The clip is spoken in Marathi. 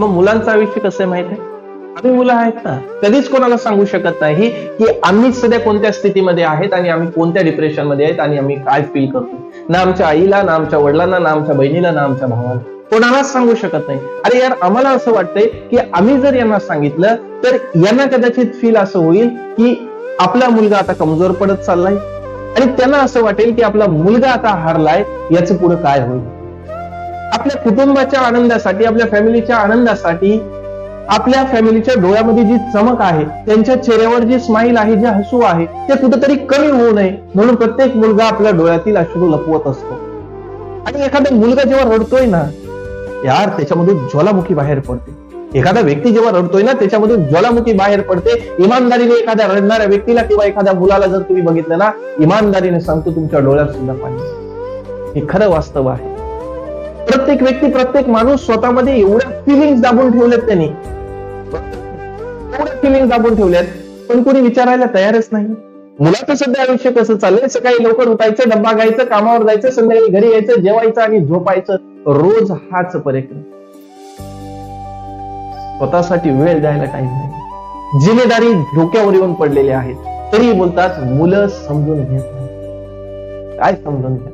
मग मुलांचं आयुष्य कसं आहे माहीत आहे? आम्ही मुलं आहेत ना कधीच कोणाला सांगू शकत नाही की आम्ही सध्या कोणत्या स्थितीमध्ये आहेत आणि आम्ही कोणत्या डिप्रेशनमध्ये आहेत आणि आम्ही काय फील करतो ना आमच्या आईला ना आमच्या वडिलांना ना आमच्या बहिणीला ना आमच्या भावाला. कोणालाच सांगू शकत नाही. अरे यार आम्हाला असं वाटतंय की आम्ही जर यांना सांगितलं तर यांना कदाचित फील असं होईल की आपला मुलगा आता कमजोर पडत चाललाय. आणि त्यांना असं वाटेल की आपला मुलगा आता हारलाय याचं पुढे काय होईल? आपल्या कुटुंबाच्या आनंदासाठी आपल्या फॅमिलीच्या आनंदासाठी आपल्या फॅमिलीच्या डोळ्यामध्ये जी चमक आहे त्यांच्या चेहऱ्यावर जी स्माईल आहे जे हसू आहे ते कुठेतरी कमी होऊ नये म्हणून प्रत्येक मुलगा आपल्या डोळ्यातील अश्रू लपवत असतो. आणि एखादा मुलगा जेव्हा रडतोय ना यार त्याच्यामधून ज्वालामुखी बाहेर पडते. एखादा व्यक्ती जेव्हा रडतोय ना त्याच्यामधून ज्वालामुखी बाहेर पडते. इमानदारीने एखाद्या रडणाऱ्या व्यक्तीला किंवा एखाद्या मुलाला जर तुम्ही बघितलं ना इमानदारीने सांगतो तुमच्या डोळ्यात सुद्धा पाणी. हे खरं वास्तव आहे. प्रत्येक व्यक्ती प्रत्येक माणूस स्वतःमध्ये एवढ्या फिलिंग दाबून ठेवल्यात त्यांनी. एवढ्या फिलिंग दाबून ठेवल्यात. पण कोणी विचारायला तयारच नाही. मुलाचं सध्या आयुष्य कसं चाललंय? सकाळी लवकर उठायचं डब्बा घ्यायचं कामावर जायचं संध्याकाळी घरी यायचं जेवायचं आणि झोपायचं. रोज हाच परेक्रम. स्वतःसाठी वेळ द्यायला टाइम नाही. जिम्मेदारी डोक्यावर येऊन पडलेली आहेत. तरी बोलतात मुलं समजून घेत नाही काय समजून घ्या